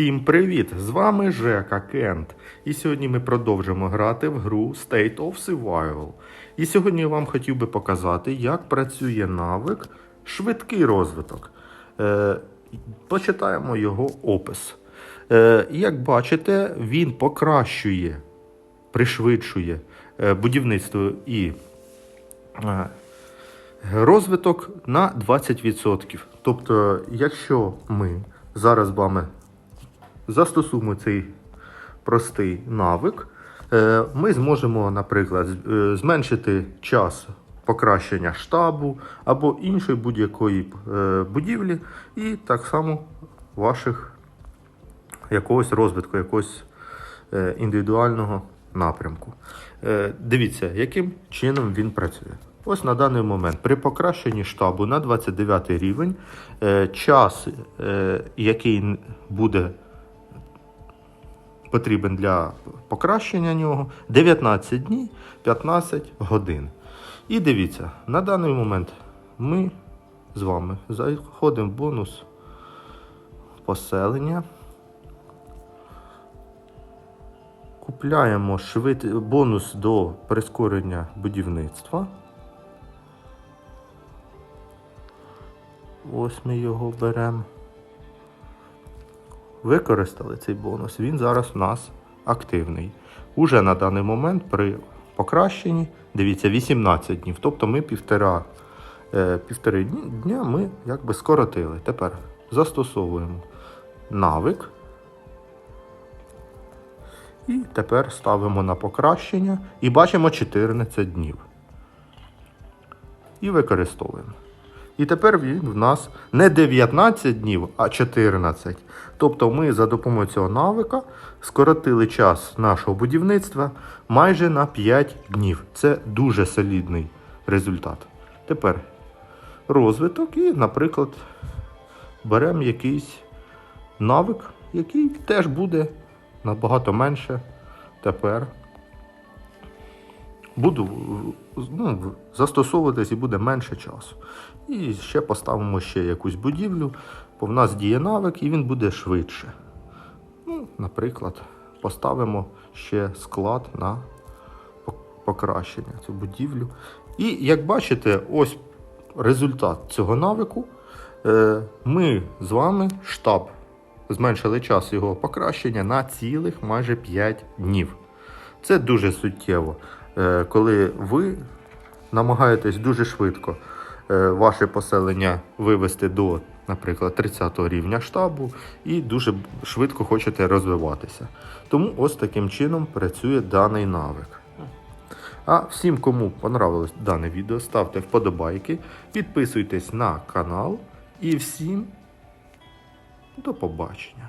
Всім привіт! З вами Жека Кент. І сьогодні ми продовжимо грати в гру State of Survival. І сьогодні я вам хотів би показати, як працює навик швидкий розвиток. Е, почитаємо його опис. Е, як бачите, він покращує, пришвидшує е, будівництво і е, розвиток на 20%. Тобто, якщо ми зараз з вами застосуємо цей простий навик, е, ми зможемо, наприклад, е, зменшити час покращення штабу або іншої будь-якої е, будівлі, і так само ваших якогось розвитку, якогось індивідуального напрямку. Дивіться, яким чином він працює. Ось на даний момент при покращенні штабу на 29 рівень час, який буде потрібен для покращення нього 19 днів 15 годин. І дивіться, на даний момент ми з вами заходимо в бонус поселення. Купляємо швид... бонус до прискорення будівництва. Ось ми його беремо. Використали цей бонус. Він зараз у нас активний. Уже на даний момент при покращенні, дивіться, 18 днів. Тобто ми півтора, е, півтори дня ми якби скоротили. Тепер застосовуємо навик. І тепер ставимо на покращення і бачимо 14 днів. І використовуємо. І тепер він в нас не 19 днів, а 14. Тобто ми за допомогою цього навика скоротили час нашого будівництва майже на 5 днів. Це дуже солідний результат. Тепер розвиток і, наприклад, беремо якийсь навик, який теж буде набагато менше тепер. Буду ну, застосовуватись і буде менше часу. І ще поставимо ще якусь будівлю, бо в нас діє навик і він буде швидше. Ну, наприклад, поставимо ще склад на покращення цю будівлю. І як бачите, ось результат цього навику. Е, Ми з вами штаб зменшили час його покращення на цілих майже 5 днів. Це дуже суттєво, коли ви намагаєтесь дуже швидко е, ваше поселення вивести до, наприклад, 30 рівня штабу і дуже швидко хочете розвиватися. Тому ось таким чином працює даний навик. А всім, кому понравилось дане відео, ставте вподобайки, підписуйтесь на канал і всім до побачення.